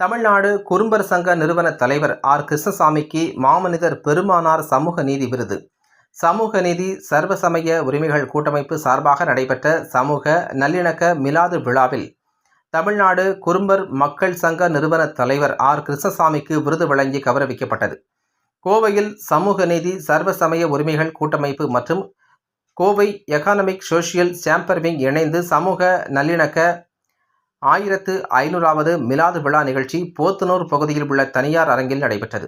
தமிழ்நாடு குறும்பர் சங்க நிறுவன தலைவர் ஆர். கிருஷ்ணசாமிக்கு மாமனிதர் பெருமானார் சமூக நீதி விருது. சமூக நீதி சர்வசமய உரிமைகள் கூட்டமைப்பு சார்பாக நடைபெற்ற சமூக நல்லிணக்க மிலாது விழாவில் தமிழ்நாடு குறும்பர் மக்கள் சங்க நிறுவன தலைவர் ஆர். கிருஷ்ணசாமிக்கு விருது வழங்கி கௌரவிக்கப்பட்டது. கோவையில் சமூக நீதி சர்வசமய உரிமைகள் கூட்டமைப்பு மற்றும் கோவை எக்கானமிக் சோஷியல் சாம்பர்விங் இணைந்து சமூக நல்லிணக்க ஆயிரத்து ஐநூறாவது மிலாது விழா நிகழ்ச்சி போத்தனூர் பகுதியில் உள்ள தனியார் அரங்கில் நடைபெற்றது.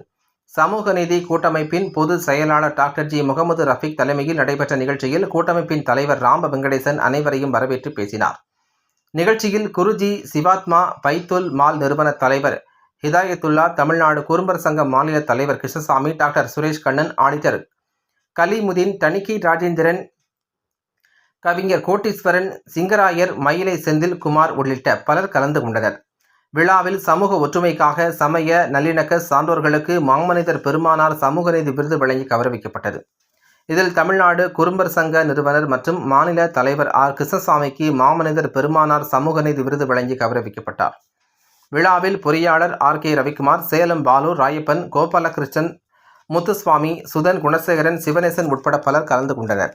சமூக நீதி கூட்டமைப்பின் பொது செயலாளர் டாக்டர் ஜி. முகமது ரஃபீக் தலைமையில் நடைபெற்ற நிகழ்ச்சியில் கூட்டமைப்பின் தலைவர் ராம வெங்கடேசன் அனைவரையும் வரவேற்று பேசினார். நிகழ்ச்சியில் குருஜி சிவாத்மா பைத்துல் மால் நிறுவன தலைவர் ஹிதாயத்துல்லா தமிழ்நாடு குறும்பர் சங்க மாநில தலைவர் கிருஷ்ணசாமி டாக்டர் சுரேஷ் கண்ணன் ஆடிட்டர் கலிமுதீன் தணிக்கை ராஜேந்திரன் கவிஞர் கோட்டீஸ்வரன் சிங்கராயர் மயிலை செந்தில் குமார் உள்ளிட்ட பலர் கலந்து கொண்டனர். விழாவில் சமூக ஒற்றுமைக்காக சமய நல்லிணக்க சான்றோர்களுக்கு மாமனிதர் பெருமானார் சமூக நீதி விருது வழங்கி கௌரவிக்கப்பட்டது. இதில் தமிழ்நாடு குறும்பர் சங்க நிறுவனர் மற்றும் மாநில தலைவர் ஆர். கிருஷ்ணசாமிக்கு மாமனிதர் பெருமானார் சமூக நீதி விருது வழங்கி கௌரவிக்கப்பட்டார். விழாவில் பொறியாளர் ஆர். கே. ரவிக்குமார் சேலம் பாலு ராயப்பன் கோபாலகிருஷ்ணன் முத்துசுவாமி சுதன் குணசேகரன் சிவநேசன் உட்பட பலர் கலந்து கொண்டனர்.